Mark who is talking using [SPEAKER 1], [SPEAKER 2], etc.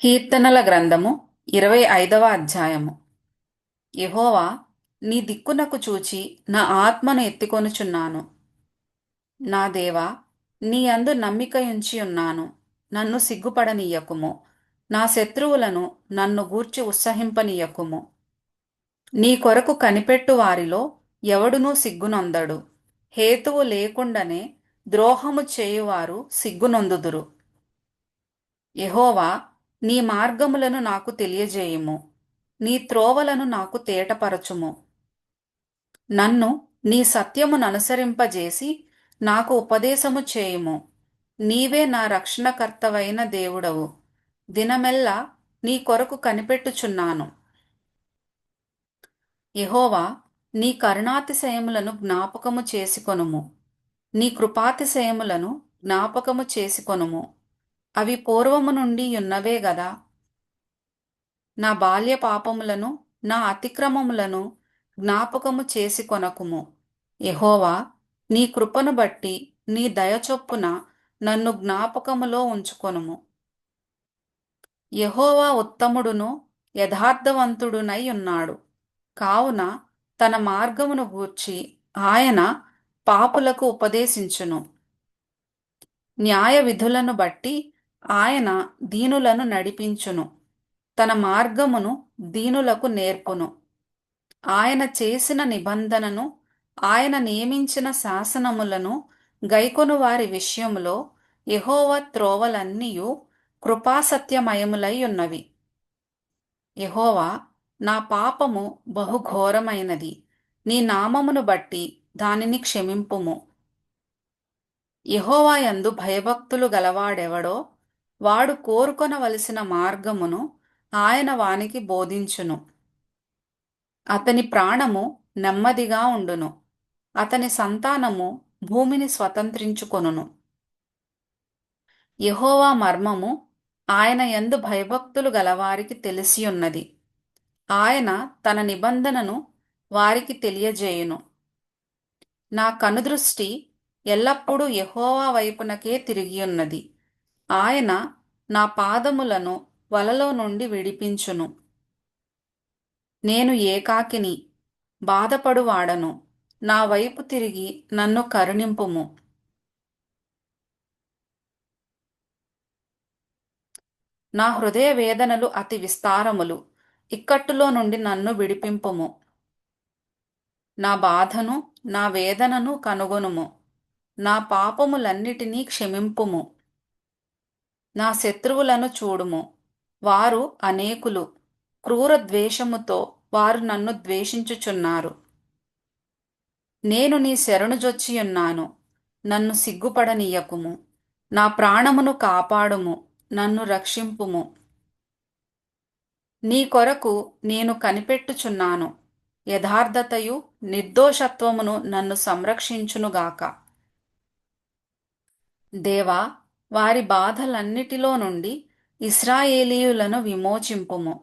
[SPEAKER 1] కీర్తనల గ్రంథము ఇరవై ఐదవ అధ్యాయము. యహోవా నీ దిక్కునకు చూచి నా ఆత్మను ఎత్తికొనుచున్నాను. నా దేవా నీ అందు నమ్మికయుంచి ఉన్నాను. నన్ను సిగ్గుపడనీయకుము. నా శత్రువులను నన్ను గూర్చి ఉత్సహింపనీయకుము. నీ కొరకు కనిపెట్టు వారిలో ఎవడునూ సిగ్గునొందడు. హేతువు లేకుండానే ద్రోహము చేయువారు సిగ్గునొందుదురు. యహోవా నీ మార్గములను నాకు తెలియజేయుము. నీ త్రోవలను నాకు తేటపరచుము. నన్ను నీ సత్యమును అనుసరింపజేసి నాకు ఉపదేశము చేయుము. నీవే నా రక్షణకర్తవైన దేవుడవు. దినమెల్లా నీ కొరకు కనిపెట్టుచున్నాను. యహోవా నీ కరుణాతిశయములను జ్ఞాపకము చేసుకొనుము. నీ కృపాతిశయములను జ్ఞాపకము చేసుకొనుము. అవి పూర్వము నుండి ఉన్నవే గదా. నా బాల్య పాపములను నా అతిక్రమములను జ్ఞాపకము చేసి కొనకుము. ఎహోవా నీ కృపను బట్టి నీ దయచొప్పున నన్ను జ్ఞాపకములో ఉంచుకొనుము. యహోవా ఉత్తముడును యథార్థవంతుడునై ఉన్నాడు. కావున తన మార్గమును గూర్చి ఆయన పాపులకు ఉపదేశించును. న్యాయ విధులను బట్టి ఆయన దీనులను నడిపించును. తన మార్గమును దీనులకు నేర్పును. ఆయన చేసిన నిబంధనను ఆయన నియమించిన శాసనములను గైకొను వారి విషయములో యహోవ త్రోవలన్నీయు కృపాసత్యమయములై ఉన్నవి యహోవా నా పాపము బహుఘోరమైనది. నీ నామమును బట్టి దానిని క్షమింపుము. యెహోవా యందు భయభక్తులు గలవాడెవడో వాడు కోరుకొనవలసిన మార్గమును ఆయన వానికి బోధించును. అతని ప్రాణము నెమ్మదిగా ఉండును. అతని సంతానము భూమిని స్వతంత్రించుకొనును. యహోవా మర్మము ఆయన ఎందు భయభక్తులు గలవారికి తెలిసియున్నది. ఆయన తన నిబంధనను వారికి తెలియజేయును. నా కనుదృష్టి ఎల్లప్పుడూ యహోవా వైపునకే తిరిగియున్నది. ఆయన నా పాదములను వలలో నుండి విడిపించును. నేను ఏకాకిని బాధపడువాడను. నా వైపు తిరిగి నన్ను కరుణింపుము. నా హృదయ వేదనలు అతి విస్తారములు. ఇక్కట్టులో నుండి నన్ను విడిపింపుము. నా బాధను నా వేదనను కనుగొనుము. నా పాపములన్నిటినీ క్షమింపుము. నా శత్రువులను చూడుము. వారు అనేకులు. క్రూర ద్వేషముతో వారు నన్ను ద్వేషించుచున్నారు. నేను నీ శరణుజొచ్చియున్నాను నన్ను సిగ్గుపడనీయకుము. నా ప్రాణమును కాపాడుము. నన్ను రక్షింపుము. నీ కొరకు నేను కనిపెట్టుచున్నాను. యథార్థతయు నిర్దోషత్వమును నన్ను సంరక్షించునుగాక. దేవా వారి బాధలన్నిటిలో నుండి ఇస్రాయేలీయులను విమోచింపుము.